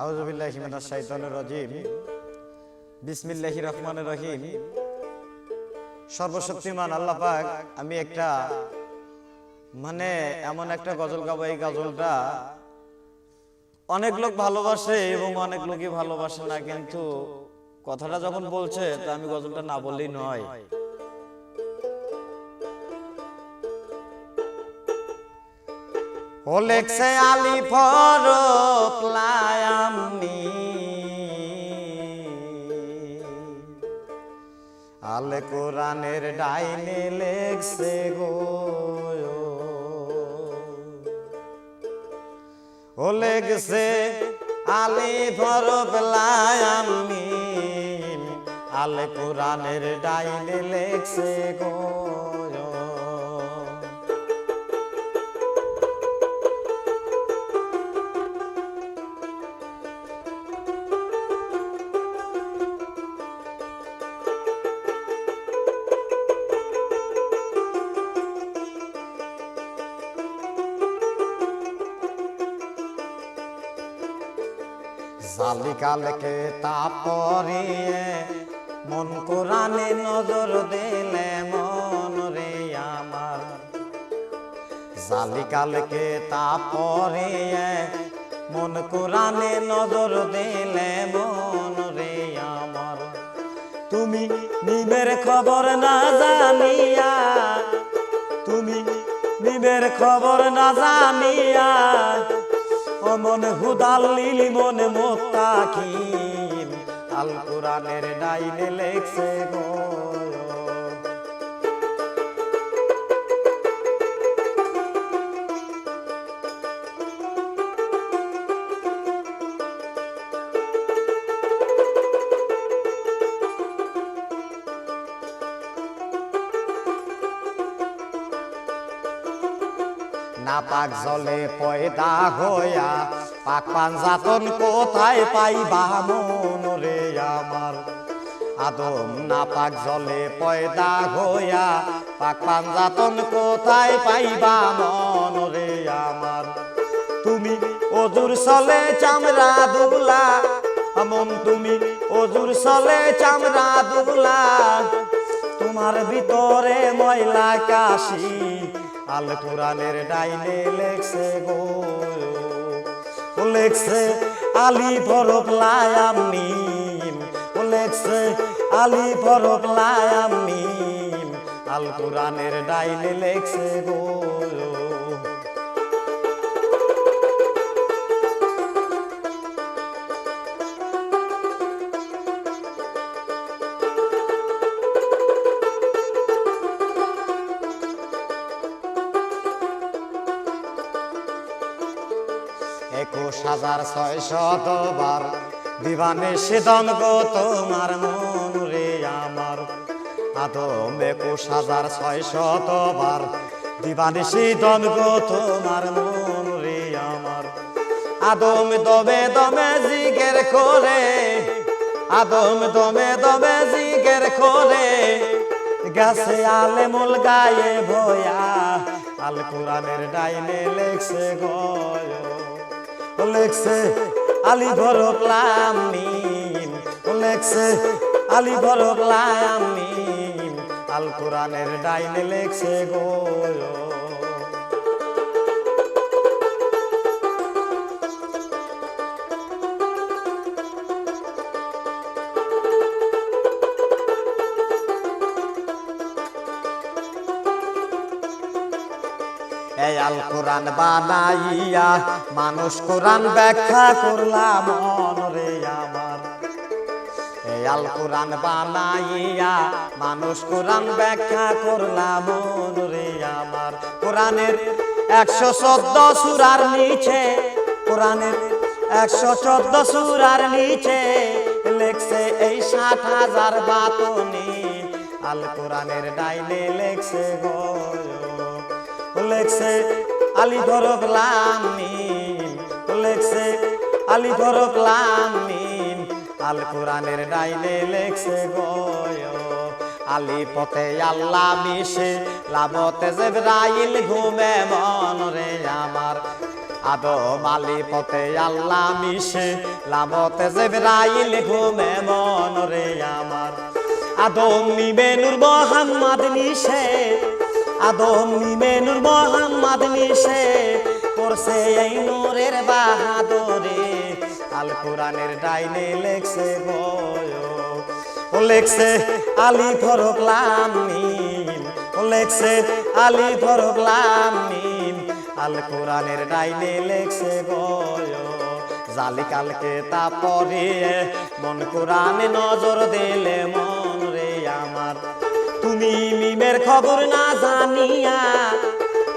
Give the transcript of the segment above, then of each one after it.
আউজুবিল্লাহি মিনাশ শাইতানির রাজিম। বিসমিল্লাহির রহমানির রহিম। সর্বশক্তিমান আল্লাহ পাক, আমি একটা মানে এমন একটা গজল গাবো, এই গজলটা অনেক লোক ভালোবাসে এবং অনেক লোকই ভালোবাসে না, কিন্তু কথাটা যখন বলছে, তা আমি গজলটা না বললেই নয়। ওলেক্সে আলি ফর প্লায়ামনি আলে কোরআনের ডাইনে লেখছে গো। ও লেগছে আলি ফর প্লায়ামনি আলে কোরআনের ডাইনে লেখছে গো। জালিকালকে তাপরিয়ে মন কোরআনে নজর দিলে মন রে আমার। জালিকালকে তাপরিয়ে মন কোরআনে নজর দিলে মন রে আমার। তুমি নিমের খবর না জানিয়া, তুমি নিমের খবর না জানিয়া মনে হুদাল লিলি মনে মোত্তাকিম আল কোরআনের ডাইনে লেখছে গো। না পাক জলে পয়দা হইয়া, পাক পাঞ্জাতন কোথায় পাইবা মন রে আমার? আদম না পাক জলে পয়দা হইয়া, পাক পাঞ্জাতন কোথায় পাইবা মন রে আমার? তুমি অজুর চলে চামড়া দুলা মন তুমি অজুর চলে চামড়া দুলা তোমার ভিতরে ময়লা কাশি। আল কোরআনের ডাইনে লেখছে গো। লেখছে, আলি ফরক লায়াম মিম লেখছে, আলি ফরক লায়াম মিম আল কোরআনের ডাইনে লেখছে গো। একুশ হাজার ছয় শতবার দিবানে সেদন গো তোমার মন রে আমার। আদম একুশ হাজার ছয় শতবার দিবানে সেদন গো তোমার মন রে আমার। আদম দমে দমে জিগের করে আদম দমে দমে জিগের করে গাছে আলে মুল গায়ে ভয়া। আল কোরআনের ডাইনে লেখছে গয়। লেখছে আলি ধরক লামিম লেখছে আলি ধরক লামিম আল কোরআনের ডাইনে লেখছে গো। এই আল কোরআন বানাইয়া মানুষ কোরআন ব্যাখ্যা করলাম রে আমার। এই আল কোরআন বানাইয়া মানুষ কোরআন ব্যাখ্যা করলাম রে আমার। কোরআনের একশো চোদ্দ সুরার নিচে, কোরআনের একশো চোদ্দ সুরার নিচে লেখছে এই ষাট হাজার বাতনি। আল কোরআনের ডাইনে লেখছে গো লেখছে আলি ধরক লামিম লেখছে আলি ধরক লামিম আল কোরআনের ডাইনে লেখছে গয়, আলি পথে আল্লাহ মিশে লাভতে জেব্রাইল ঘুমে মন রে আমার। আদম আলী পথে আল্লাহ মিশে, লামতে জেবরাইল ঘুমে মন রে আমার। আদম মিমেনুর মোহাম্মদ মিশে আদম মিমেনুর মোহাম্মদ মিশে করছে এই নূরের বাহাদুরে। আল কোরআনের ডাইনে লেখছে বয় ও লেখছে আলী ফরক লামিম ও লেখছে আলী ফরক লামিম আল কোরআনের ডাইনে লেখছে গয় জালি কালকে তা পড়িয়ে মন কোরআনে নজর দিলে মন তুমি মিমের খবর না জানিয়া,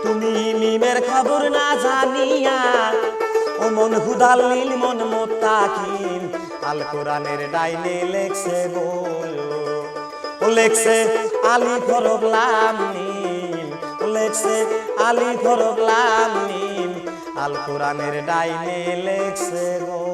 তুমি মিমের খবর না জানিয়া ও মন হুদালিল মন মোত্তাকিন আল কোরআনের ডাইনে লেখছে বলো। ও লেখছে আলী ফরক লামিম ও লেখছে আলী ফরক লামিম আল কোরআনের ডাইনে লেখছে গো